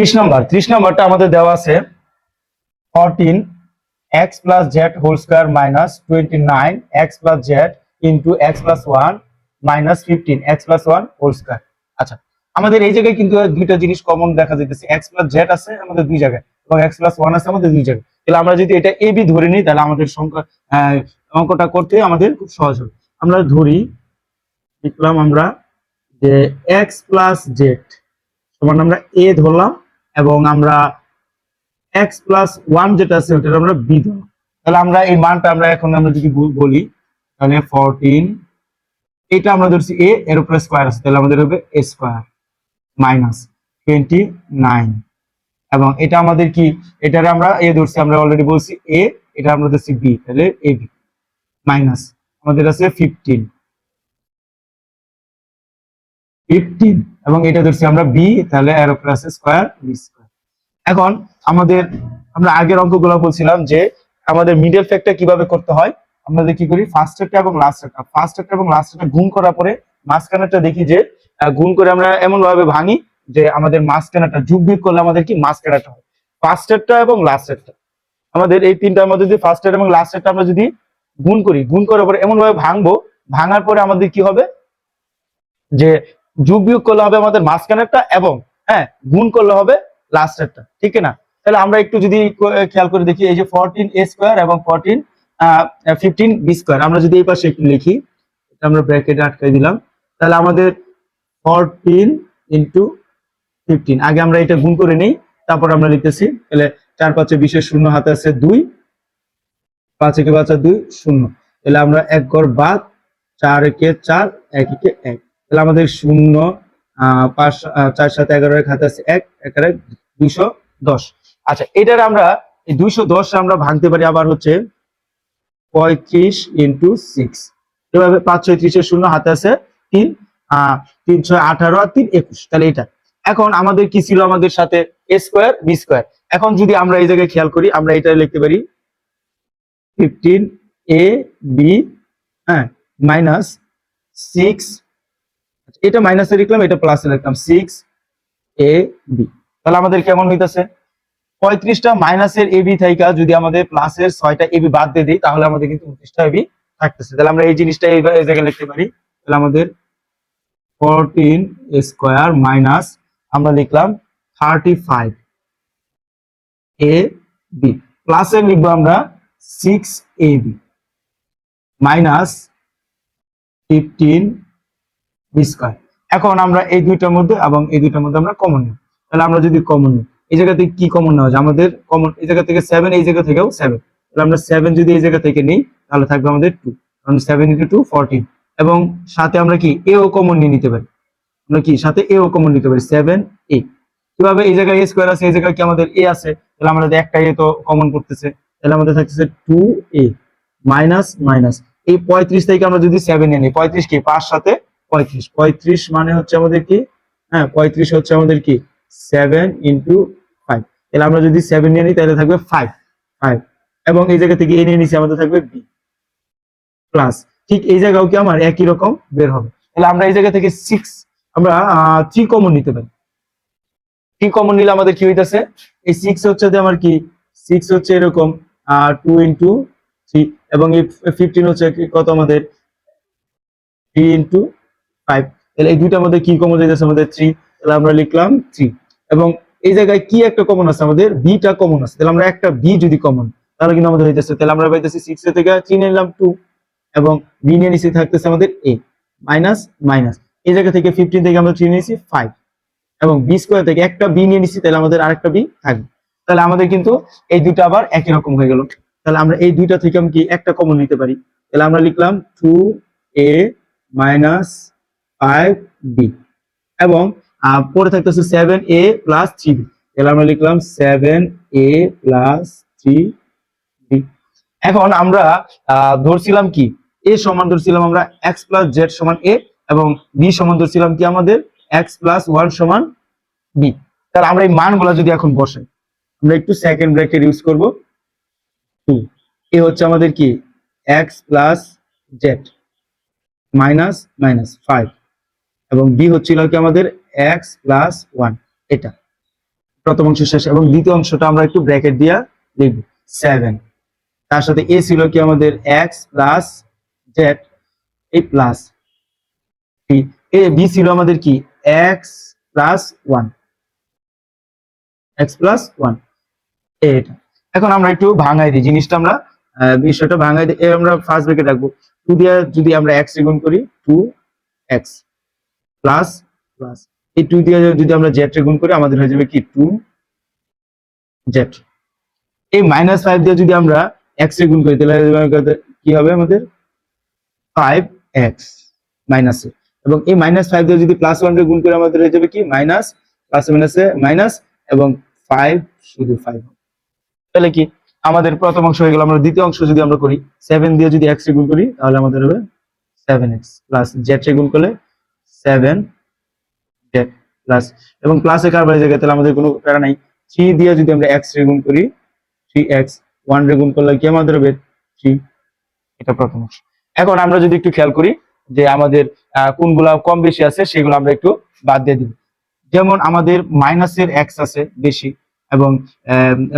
ত্রিশ নম্বর, ত্রিশ নম্বরটা আমাদের দেওয়া আছে fourteen x plus z whole square minus twenty nine x plus z into x plus one minus fifteen x plus one whole square আচ্ছা আমাদের এই জায়গায় কিন্তু দুইটা জিনিস কমন দেখা যাইতেছে এক্স প্লাস জেড আছে আমাদের দুই জায়গায় এবং এক্স ওয়ান আছে আমাদের দুই জায়গায়। তাহলে আমরা যদি এটা এ বি ধরে নিই, তাহলে আমাদের সংখ্যা অঙ্কটা করতে আমাদের খুব সহজ হবে। আমরা ধরি লিখলাম আমরা যে এক্স প্লাস জেড সমান আমরা এ ধরলাম এবং আমরা এক্স প্লাস ওয়ান যেটা আছে ওটা আমরা বি ধরলাম তাহলে আমরা এই মানটা আমরা এখন আমরা যদি বলি, তাহলে ফোরটিন এটা আমরা ধরছি এ এর উপরে স্কোয়ার আছে, তাহলে আমাদের হবে a square minus twenty nine এবং এটা আমাদের কি, এটার আমরা এ ধরছি, আমরা অলরেডি বলছি এ এটা আমরা ধরছি বি তাহলে এ বি মাইনাস আমাদের আছে ফিফটিন ফিফটিন এবং এটা ধরছি আমরা বি তাহলে এর আছে স্কোয়ার বি স্কোয়ার এখন আমাদের, আমরা আগের অঙ্কগুলো বলছিলাম যে আমাদের মিডল ফ্যাক্টর কীভাবে করতে হয় আমাদের কি করি ফার্স্টেরটা এবং লাস্ট একটা ফার্স্ট ফার্স্টেরটা এবং লাস্টেরটা গুণ করার পরে মাঝখানেরটা দেখি যে গুণ করে আমরা এমন ভাবে ভাঙি যে আমাদের মাঝখানেরটা, যুগ বিয়োগ করলে আমাদের কি মাঝখানেরটা হয়। ফার্স্টেরটা এবং লাস্টেরটা আমাদের এই তিনটার মধ্যে যদি ফার্স্টের এবং লাস্টেরটা আমরা যদি গুণ করি, গুণ করার পরে এমন ভাবে ভাঙবো, ভাঙার পরে আমাদের কি হবে? যে যোগ বিয়োগ করলে হবে আমাদের মাঝখানেরটা এবং হ্যাঁ গুণ করলে হবে লাস্টেরটা ঠিক না তাহলে আমরা একটু যদি খেয়াল করে দেখি, এই যে ফোরটিন এ স্কোয়ার এবং ফোরটিন ফিফটিন বি স্কোয়ার আমরা যদি এই পাশে একটু লিখি আমরা ব্র্যাকেটে আটকাই দিলাম, তাহলে আমাদের ফোরটিন ইন্টু ফিফটিন আগে আমরা এটা গুণ করে নিই, তারপর আমরা লিখতেছি, তাহলে চার পাঁচে বিশের শূন্য, হাতে আছে দুই, পাঁচ একে পাঁচ দুই, শূন্য, তাহলে আমরা এক গড় বাদ, চার একে চার, এক একে এক। তাহলে আমাদের শূন্য পাঁচ চার সাথে এগারো এক হাতে আছে এক, একের এক দুইশো দশ। আচ্ছা এটার আমরা, এই দুইশো দশ আমরা ভাঙতে পারি আবার হচ্ছে পঁয়ত্রিশ ইন্টু সিক্স এভাবে পাঁচ, ছয় ত্রিশের শূন্য হাতে আছে তিন তিন, ছয়, আঠারো আর তিন, একুশ। তাহলে এটা। এখন আমাদের কি ছিল আমাদের সাথে? এ স্কোয়ার বি স্কোয়ার এখন যদি আমরা এই জায়গায় খেয়াল করি, আমরা এটা লিখতে পারি ফিফটিন এ বি হ্যাঁ মাইনাস সিক্স এটা মাইনাসে লিখলাম, এটা প্লাসে লিখলাম। সিক্স এ বি তাহলে আমাদের কেমন হইতাছে? পঁয়ত্রিশটা মাইনাসের এ বি থাইকা যদি আমাদের প্লাসের ছয়টা এ বি বাদ দিয়ে দিই, তাহলে আমাদের কিন্তু উনত্রিশটা এ বি থাকতেছে। তাহলে আমরা এই জিনিসটা এই জায়গায় লিখতে পারি। তাহলে আমাদের ফোরটিন স্কোয়ার মাইনাস আমরা লিখলাম থার্টি ফাইভ এ বি প্লাসের লিখব আমরা six a b minus fifteen b square এখন আমরা এই দুইটার মধ্যে এবং এই দুইটার মধ্যে আমরা কমন নিই। তাহলে আমরা যদি কমন নিই, এই জায়গা থেকে কি কমন নেওয়া যায়? আমাদের কমন এই জায়গা থেকে সেভেন এই জায়গা থেকেও সেভেন তাহলে আমরা সেভেন যদি এই জায়গা থেকে নিই, তাহলে থাকবে আমাদের টু কারণ সেভেন ইন্টু টু ফোরটিন এবং সাথে আমরা কি এও কমন নিয়ে নিতে পারি। আমরা কি, সাথে এও কমন নিতে পারি সেভেন এ কীভাবে এই জায়গায় এ স্কোয়ার আছে, এই জায়গায় কি আমাদের এ আছে? তাহলে আমাদের একটা এ তো কমন করতেছে। তাহলে আমাদের থাকতেছে টু এ মাইনাস মাইনাস এই পঁয়ত্রিশ থেকে আমরা যদি সেভেন এ নিই, পঁয়ত্রিশ কি? পাঁচ সাথে পঁয়ত্রিশ। পঁয়ত্রিশ মানে হচ্ছে আমাদের কি? হ্যাঁ পঁয়ত্রিশ হচ্ছে আমাদের কি? সেভেন ইন্টু ফাইভ তাহলে আমরা যদি সেভেন নিয়ে নিই, তাহলে থাকবে ফাইভ ফাইভ এবং এই জায়গা থেকে এ নিয়ে নিচ্ছি আমাদের থাকবে বি প্লাস ঠিক এই জায়গাও কি আমার? একই রকম বের হবে। তাহলে আমরা এই জায়গা থেকে সিক্স আমরা থ্রি কমন নিতে পারি। থ্রি কমন নিলে আমাদের কি হইতেছে? এই সিক্স হচ্ছে আমার কি? সিক্স হচ্ছে এরকম টু ইন্টু থ্রি এবং এই ফিফটিন হচ্ছে কত আমাদের? থ্রি ইন্টু ফাইভ তাহলে এই দুইটার মধ্যে কি কমন যাইতেছে আমাদের থ্রি তাহলে আমরা লিখলাম থ্রি এবং এই জায়গায় কি একটা কমন আছে? আমাদের বিটা কমন আছে। তাহলে আমরা একটা বি যদি কমন তাহলে কিন্তু আমাদের হইতেছে, তাহলে আমরা পাইতেছি সিক্স থেকে থ্রি নিলাম টু এবং বি নিয়ে নিচে থাকতেছে আমাদের এ মাইনাস মাইনাস এই জায়গা থেকে ফিফটিন থেকে আমরা থ্রি নিয়েছি ফাইভ এবং বি স্কোয়ার থেকে একটা বি নিয়ে নিচ্ছি তাহলে আমাদের আরেকটা বি থাকবে। তাহলে আমাদের কিন্তু এই দুইটা আবার একই রকম হয়ে গেল। তাহলে আমরা এই দুইটা থেকে আমি কি একটা কমন নিতে পারি? তাহলে আমরা লিখলাম two a minus five b এবং পরে থাকতেছে seven a plus three b তাহলে আমরা লিখলাম seven a plus three b এখন আমরা ধরছিলাম কি? এ সমান ধরছিলাম আমরা এক্স প্লাস জেড সমান এ এবং বি সমান ধরছিলাম কি আমাদের? এক্স প্লাস ওয়ান সমান বি তাহলে আমরা এই মানগুলো যদি এখন বসাই, আমরা একটু সেকেন্ড ব্র্যাকেট ইউজ করব। টু এ হচ্ছে আমাদের কি? X plus z minus minus five এবং বি হচ্ছিল কি আমাদের এক্স প্লাস ওয়ান এটা। প্রথম অংশ শেষ, এবং দ্বিতীয় অংশটা আমরা একটু ব্র্যাকেট দিয়া লিখব সেভেন তার সাথে এ ছিল কি আমাদের এক্স প্লাস জেড এই প্লাস এ বি ছিল আমাদের কি? X plus one x plus one এটা। এখন আমরা একটু ভাঙাই দিই জিনিসটা আমরা বিষয়টা ভাঙাই দিই আমরা ফার্স্ট ব্রেকেট রাখব। টু দিয়ে যদি আমরা এক্স গুণ করি টু এক্স প্লাস প্লাস এই টু দিয়ে যদি আমরা জেড গুণ করি আমাদের হয়ে যাবে কি? টু জেড এই মাইনাস ফাইভ দিয়ে যদি আমরা এক্স রে গুণ করি তাহলে কি হবে আমাদের? ফাইভ এক্স মাইনাস এবং এই মাইনাস ফাইভ দিয়ে যদি প্লাস ওয়ান রে গুণ করে আমাদের হয়ে যাবে কি? মাইনাস প্লাস মাইনাসে মাইনাস এবং ফাইভ শুধু ফাইভ তাহলে কি? আমাদের প্রথম অংশ হয়ে গেল আমরা দ্বিতীয় অংশ যদি আমরা করি সেভেন দিয়ে যদি এক্স রে গুণ করি তাহলে আমাদের হবে সেভেন এক্স প্লাস জেড গুণ করলে সেভেন প্লাস এবং প্লাসে কারবার তাহলে আমাদের কোনো প্যারা নাই। থ্রি দিয়ে যদি আমরা এক্স গুণ করি থ্রি এক্স ওয়ান রে গুণ করলে কি আমাদের হবে? থ্রি এটা প্রথম এখন আমরা যদি একটু খেয়াল করি যে আমাদের কোনগুলা কম বেশি আছে, সেগুলো আমরা একটু বাদ দিয়ে দিব। যেমন আমাদের মাইনাসের এক্স আছে বেশি এবং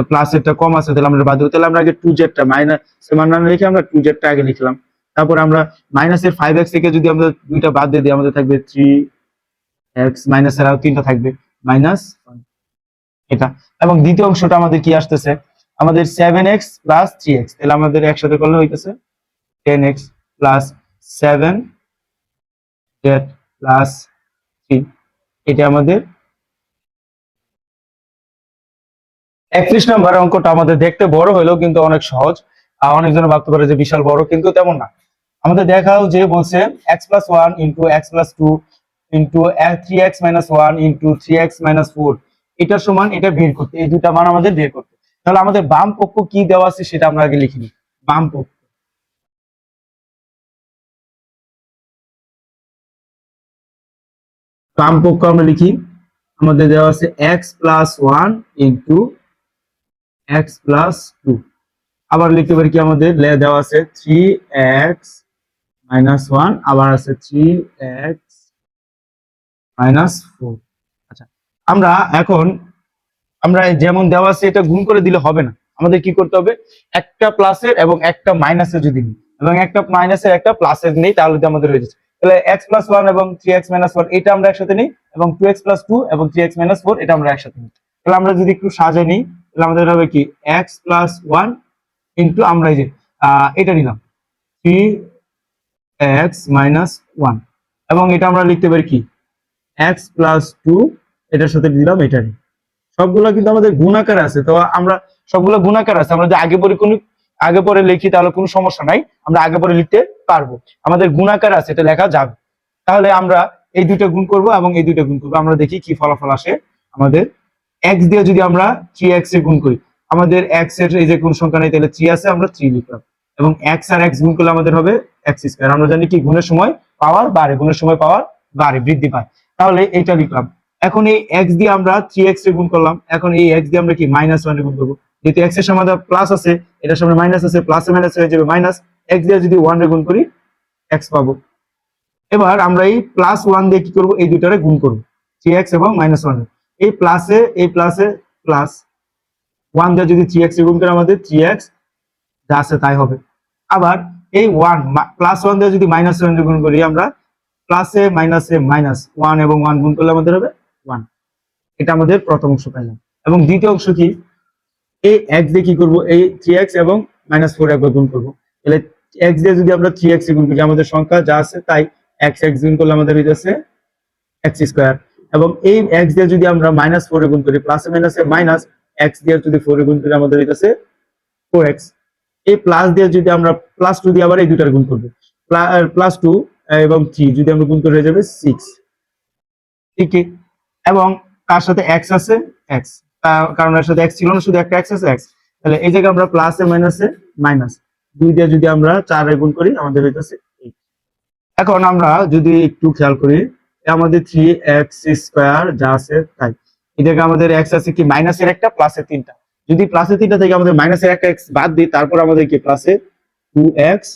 প্লাসেরটা কম আছে, তাহলে আমরা বাদ দেবো। তাহলে আমরা আগে টু জেডটা মাইনাস মান লিখে আমরা টু জেডটা আগে লিখলাম। তারপর আমরা মাইনাসের ফাইভ এক্স থেকে যদি আমরা দুইটা বাদ দিয়ে দিই, আমাদের থাকবে থ্রি এক্স মাইনাসের আরও তিনটা থাকবে। মাইনাস এটা। এবং দ্বিতীয় অংশটা আমাদের কি আসতেছে? আমাদের seven x plus three x তাহলে আমাদের একসাথে করলে হইতেছে ten x plus seven plus three এটা আমাদের একত্রিশ নম্বর অঙ্কটা আমাদের দেখতে বড় হলেও কিন্তু অনেক সহজ। আর অনেকজন ভাবতে পারে যে বিশাল বড়, কিন্তু তেমন না। আমাদের দেখাও যে বলছে x plus one into x plus two into three x minus one into three x minus four এটার সমান এটা বের করতে, এই দুটা মান আমাদের বের করতে। তাহলে আমাদের বাম পক্ষ কি দেওয়া আছে সেটা আমরা আগে লিখিনি বাম পক্ষ। বাম পক্ষ আমরা লিখি, আমাদের দেওয়া আছে x plus one into x plus two আবার লিখতে পারি কি আমাদের দেওয়া আছে থ্রি এক্স মাইনাস ওয়ান আবার আছে থ্রি এক্স মাইনাস ফোর আচ্ছা আমরা এখন, আমরা যেমন দেওয়া আছে, এটা গুণ করে দিলে হবে না। আমাদের কি করতে হবে? একটা প্লাসের এবং একটা মাইনাসের যদি নিই। এবং একটা মাইনাসের একটা প্লাসের নেই, তাহলে তো আমাদের যাচ্ছে। তাহলে এক্স প্লাস ওয়ান এবং থ্রি এক্স মাইনাস ওয়ান এটা আমরা একসাথে নিই, এবং টু এক্স প্লাস টু এবং থ্রি এক্স মাইনাস ফোর এটা আমরা একসাথে নিই। তাহলে আমরা যদি একটু সাজাই নিই, তাহলে আমাদের হবে কি? এক্স প্লাস ওয়ান ইন্টু আমরা এই যে এটা নিলাম। থ্রি এক্স মাইনাস ওয়ান এবং এটা আমরা লিখতে পারি কি? এক্স প্লাস টু এটার সাথে দিলাম এটা সবগুলো কিন্তু আমাদের গুণাকার আছে, তো আমরা সবগুলো গুণাকার আছে। আমরা যদি আগে পরে কোনো আগে পরে লিখি তাহলে কোনো সমস্যা নাই, আমরা আগে পরে লিখতে পারব। আমাদের গুণাকার আছে, এটা লেখা যাবে তাহলে আমরা এই দুইটা গুণ করব এবং এই দুইটা গুণ করব। আমরা দেখি কি ফলাফল আসে আমাদের এক্স দিয়ে যদি আমরা থ্রি এক্স গুণ করি। আমাদের এক্সের এই যে কোন সংখ্যা নেই, তাহলে থ্রি আছে, আমরা থ্রি লিখলাম। এবং এক্স আর এক্স গুণ করলে আমাদের হবে এক্স স্কোয়ার আমরা জানি কি গুণের সময় পাওয়ার বাড়ে গুণের সময় পাওয়ার বাড়ে বৃদ্ধি পায়। তাহলে এইটা লিখলাম। এখন এই এক্স দিয়ে আমরা থ্রি এক্স গুণ করলাম। এখন এই এক্স দিয়ে আমরা কি মাইনাস ওয়ান গুণ করব? যেহেতু এক্সের সামনে প্লাস আছে, এটার সামনে মাইনাস আছে প্লাস মাইনাস হয়ে যাবে মাইনাস এক্স দিয়ে যদি ওয়ান গুণ করি এক্স পাবো। এবার আমরা এই প্লাস ওয়ান দিয়ে কি করব? এই দুটারে গুণ করব। থ্রি এক্স এবং মাইনাস ওয়ান এই প্লাসে এই প্লাসে প্লাস ওয়ান দিয়ে যদি থ্রি এক্স গুণ করে আমাদের থ্রি এক্স যা আছে তাই হবে। আবার এই ওয়ান প্লাস ওয়ান দিয়ে যদি মাইনাস ওয়ান গুণ করি, আমরা প্লাসে মাইনাসে মাইনাস ওয়ান এবং ওয়ান গুণ করলে আমাদের হবে ওয়ান এটা আমাদের প্রথম অংশ পাইলাম। এবং দ্বিতীয় অংশ কি? এই এক্স দিয়ে কি করব? এই থ্রি এক্স এবং মাইনাস ফোর একবার গুণ করব। তাহলে এক্স দিয়ে যদি আমরা থ্রি এক্স গুণ করি, আমাদের সংখ্যা যা আছে তাই এক্স এক্স গুণ করলে আমাদের হইতেছে এক্স স্কোয়ার এবং এই এক্স দিয়ে যদি আমরা মাইনাস ফোর গুণ করি প্লাসে মাইনাসে মাইনাস এক্স দিয়ে যদি ফোর গুণ করি, আমাদের হইতেছে ফোর এক্স এই প্লাস দিয়ে যদি আমরা প্লাস টু দিয়ে আবার এই দুটার গুণ করব। প্লাস টু এবং থ্রি যদি আমরা গুণ করে যাবে সিক্স ঠিক এবং তার সাথে এক্স আছে এক্স কারণ এর সাথে এক্স ছিল না, শুধু একটা এক্স আছে এক্স তাহলে এই জায়গায় আমরা প্লাসে মাইনাসে মাইনাস দুই দিয়ে যদি আমরা চার গুণ করি, আমাদের হইতেছে। এখন আমরা যদি একটু খেয়াল করি আমাদের থ্রি এক্স স্কোয়ার যা আছে তাই। জায়গায় আমাদের এক্স আছে কি? মাইনাসের একটা প্লাসের তিনটা। যদি প্লাসের তিনটা থেকে আমাদের মাইনাসের একটা এক্স বাদ দিই, তারপর আমাদের কি প্লাসে টু এক্স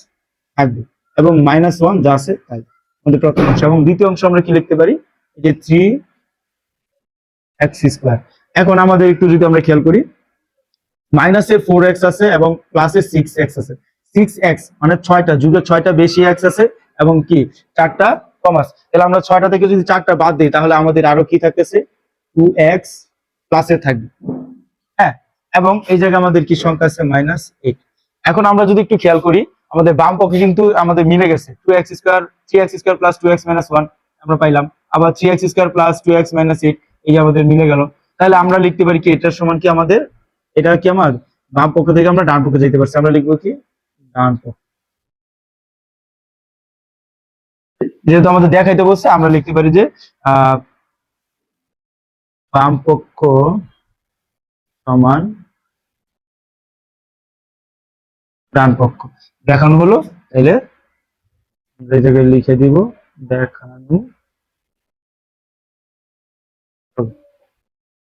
থাকবে এবং মাইনাস ওয়ান যা আছে তাই। আমাদের প্রথম অংশ। এবং দ্বিতীয় অংশ আমরা কি লিখতে পারি? যে থ্রি এক্স স্কোয়ার এখন আমাদের একটু যদি আমরা খেয়াল করি মাইনাসে ফোর এক্স আছে এবং প্লাসে সিক্স এক্স আছে। সিক্স এক্স মানে ছয়টা, যুগে ছয়টা বেশি এক্স আছে এবং কি? চারটা কম আছে। তাহলে আমরা ছয়টা থেকে যদি চারটা বাদ দিই, তাহলে আমাদের আরও কি থাকতেছে? টু এক্স প্লাসে থাকবে। এবং এই জায়গায় আমাদের কি সংখ্যা আছে? মাইনাস এইট এখন আমরা যদি একটু খেয়াল করি, আমাদের বাম পক্ষে কিন্তু আমাদের মিলে গেছে। Two x square three x square plus two x minus one আমরা পাইলাম। আবার three x square plus two x minus eight এই যে আমাদের মিলে গেল। তাহলে আমরা লিখতে পারি কি, এটার সমান কি আমাদের? এটা কি আমার? বাম পক্ষ থেকে আমরা ডান পক্ষে যেতে পারছি। আমরা লিখব কি? ডান পক্ষ। যেহেতু আমাদের দেখাইতে বলছে, আমরা লিখতে পারি যে, আহ, বাম পক্ষ সমান ডান পক্ষ। দেখানো হলো এই জায়গায় লিখে দিব দেখানো